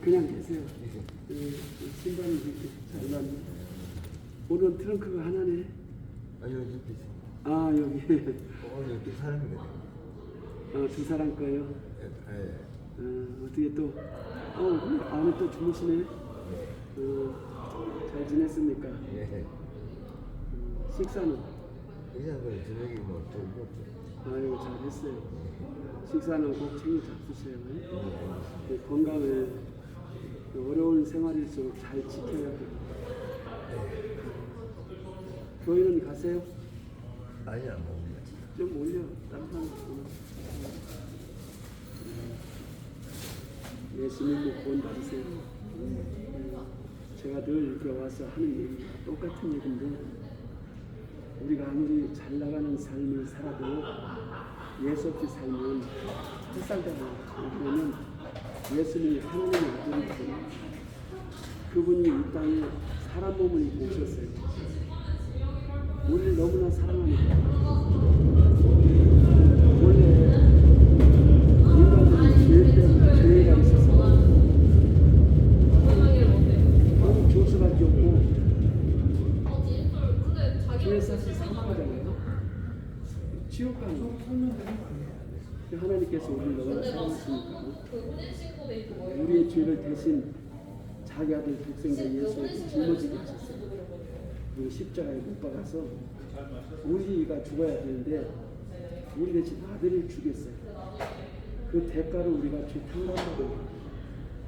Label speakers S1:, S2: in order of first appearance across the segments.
S1: 그냥 계세요. 예, 신발이 이렇게 잘 맞네. 오늘 트렁크가 하나네.
S2: 아 여기 옆에 있어.
S1: 아 여기
S2: 어 여기 사람이거든.
S1: 어, 두 사람 거예요.
S2: 예. 예.
S1: 어, 어떻게 또 어, 안에 또 주무시네. 어, 잘 지냈습니까?
S2: 예.
S1: 음, 식사는?
S2: 그냥 그 저녁에 뭐 돌고 없죠.
S1: 아이고 잘했어요. 식사는 꼭 챙겨 잡수세요. 네, 건강을 그 어려운 생활일수록 잘 지켜야 돼요. 교회는 가세요?
S2: 아니 안 먹습니다.
S1: 좀 올려. 다른 사람 있구나. 예수님 꼭 구원 받으세요. 음, 제가 늘 이렇게 와서 하는 얘기가 똑같은 얘기인데 우리가 아무리 잘 나가는 삶을 살아도 예수 없이 살면 햇살잖아요. 그러면 예수님이 하나님의 아들이거든요. 그분이 이 땅에 사람 몸을 입고 오셨어요. 우리를 너무나 사랑하니까. 원래 인간들은 죄 때문에 죄가 있어서 너무 좋을 수밖에 없고 죄 사실 사망하잖아요. 지옥 가는 거예요. 하나님께서 우리를 너무나 사랑하시니까 우리의 죄를 대신 자기 아들 독생자 예수에게 짊어지게 하셨어요. 그리고 십자가에 못 박아서 우리가 죽어야 되는데 우리 대신 아들을 죽였어요. 그 대가로 우리가 죄 탕감받고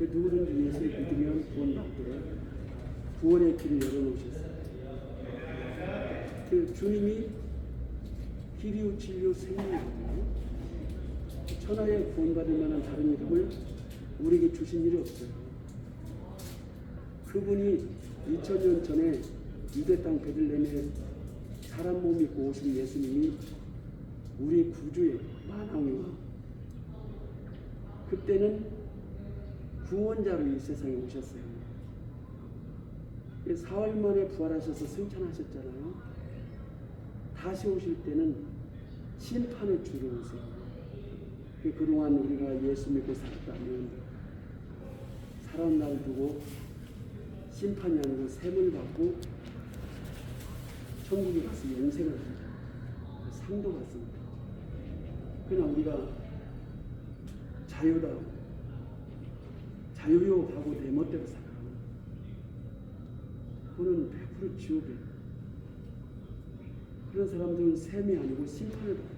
S1: 그 누구든지 예수를 믿으면 구원 받도록 구원의 길을 열어놓으셨어요. 그 주님이 길이요 진리요 생명이거든요. 천하에 구원받을 만한 다른 이름을 우리에게 주신 일이 없어요. 그분이 2000년 전에 유대 땅 베들레헴에 사람 몸 입고 오신 예수님이 우리의 구주의 만왕이와 그때는 구원자로 이 세상에 오셨어요. 사흘 만에 부활하셔서 승천하셨잖아요. 다시 오실 때는 심판의 주로 오세요. 그 그동안 우리가 예수 믿고 살았다면 사람 날 두고 심판이 아니고 셈을 받고 천국에 가서 영생을 합니다. 상도 받습니다. 그러나 우리가 자유다 자유요 하고 내 멋대로 살아. 그는 100% 지옥이에요. 그런 사람들은 셈이 아니고 심판을 받아요.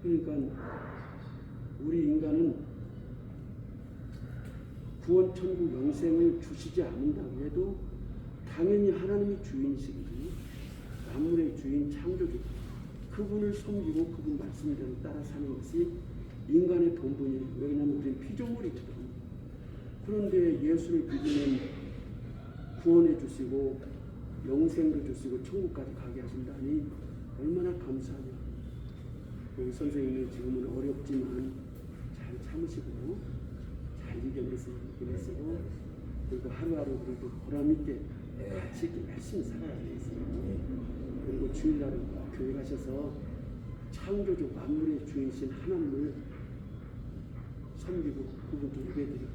S1: 그러니까 우리 인간은 구원 천국 영생을 주시지 않는다고 해도 당연히 하나님이 주인이시거든요. 만물의 주인 창조주 그분을 섬기고 그분 말씀대로 따라 사는 것이 인간의 본분이에요. 왜냐하면 우리는 피조물이거든. 그런데 예수를 믿으면 구원해 주시고 영생도 주시고 천국까지 가게 하신다니 얼마나 감사하냐. 우리 선생님이 지금은 어렵지만 잘 참으시고 잘 이겨내시고 그리고 하루하루 그래도 보람 있게 같이 이렇게 열심히 살아야 되겠어요. 그리고 주일날은 교회 가셔서 창조주 만물의 주인신 하나님을 섬기고 그분께 예배드리고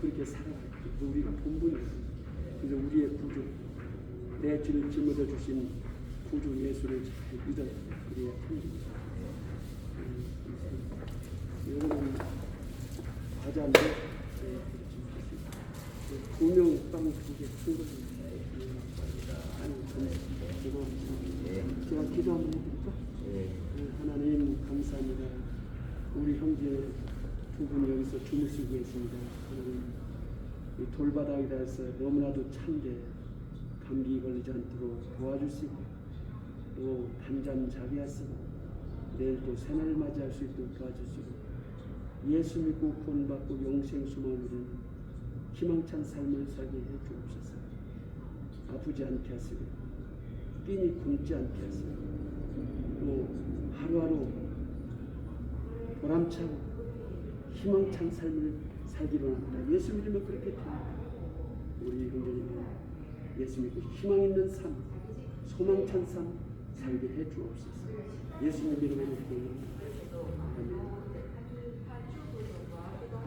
S1: 그렇게 살아가야 돼. 우리가 본분이에요. 그래서 우리의 구주 내 죄를 짊어져 주신 구주 예수를 잘 믿어야 돼. 그래야 편집니다. 여러분 과자인데 네, 두명 빵 두개 고맙습니다. 제가 기도 한번 해드릴까?
S2: 예.
S1: 네, 하나님 감사합니다. 우리 형제 두 분 여기서 주무시고 계십니다. 하나님 이 돌바닥에 대해서 너무나도 찬데 감기 걸리지 않도록 도와주시고 또 단잠 자게 하시고 내일 또 새날 맞이할 수 있도록 도와주시고 예수 믿고 구원받고 영생 소망을 희망찬 삶을 살게 해 주옵소서. 아프지 않게 하시고 삐니 굶지 않게 하시고 또 하루하루 보람차고 희망찬 삶을 살기로 합니다. 예수 믿으면 그렇게 됩니다. 우리 형제님은 예수 믿고 희망 있는 삶, 소망찬 삶 살게 해 주옵소서. 예수님 이름으로 기도합니다.